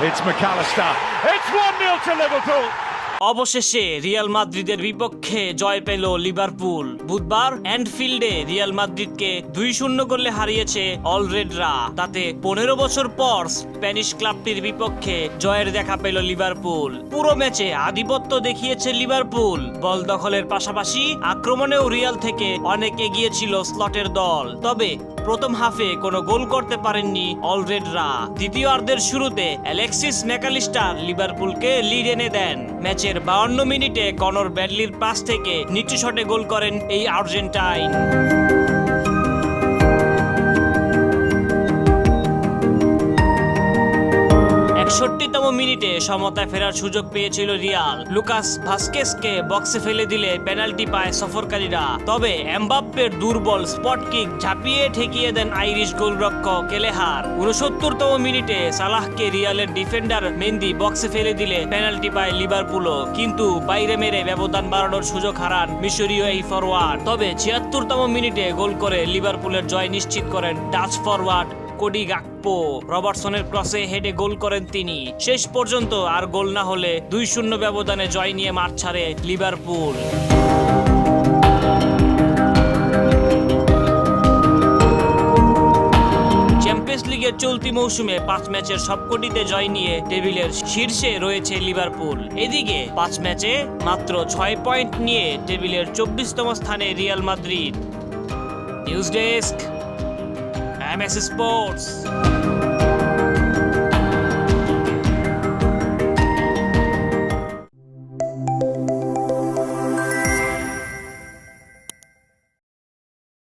It's McAllister. It's 1 0 to Liverpool. অবশেষে Real মাদ্রিদের বিপক্ষে জয় পেল লিভারপুল। বুধবার অ্যান্ডফিল্ডে রিয়াল মাদ্রিদকে দুই শূন্য গোলে হারিয়েছে অলরেডরা তাতে পনেরো বছর পর স্প্যানিশ ক্লাবটির বিপক্ষে জয়ের দেখা পেল লিভারপুল। পুরো ম্যাচে আধিপত্য দেখিয়েছে লিভারপুল। বল দখলের পাশাপাশি আক্রমণেও রিয়াল থেকে অনেক এগিয়ে ছিল স্লটের দল। তবে প্রথম হাফে কোনো গোল করতে পারেননি অলরেডরা দ্বিতীয়ার্ধের শুরুতে অ্যালেক্সিস ম্যাকালিস্টার লিভারপুলকে লিড এনে দেন। ম্যাচের বাউন্ন মিনিটে কনর ব্যাডলির পাস থেকে নিচু শটে গোল করেন এই আর্জেন্টাইন। একষট্টিতম মিনিটে সমতায় ফেরার সুযোগ পেয়েছিল রিয়াল। লুকাস ভাস্কেসকে বক্সে ফেলে দিলে পেনাল্টি পায় সফরকারীরা। তবে এমবাপ্পের দুর্বল স্পট কিক ঝাঁপিয়ে ঠেকিয়ে দেন আইরিশ গোলরক্ষক কেলেহার উনসত্তরতম মিনিটে সালাহকে রিয়ালের ডিফেন্ডার মেন্দি বক্সে ফেলে দিলে পেনাল্টি পায় লিভারপুলও। কিন্তু বাইরে মেরে ব্যবধান বাড়ানোর সুযোগ হারান মিশরীয় এই ফরওয়ার্ড তবে ছিয়াত্তরতম মিনিটে গোল করে লিভারপুলের জয় নিশ্চিত করেন ডাচ ফরওয়ার্ড কোডি গাকপো। রবার্টসনের ক্রসে হেডে গোল করেন তিনি। শেষ পর্যন্ত আর গোল না হলে দুই শূন্য ব্যবধানে জয় নিয়ে মাঠ ছাড়ে লিভারপুল। লিগের চলতি মৌসুমে পাঁচ ম্যাচের সবকটিতে জয় নিয়ে টেবিলের শীর্ষে রয়েছে লিভারপুল। এদিকে পাঁচ ম্যাচে মাত্র ছয় পয়েন্ট নিয়ে টেবিলের চব্বিশতম স্থানে Real Madrid. News desk. MS Sports.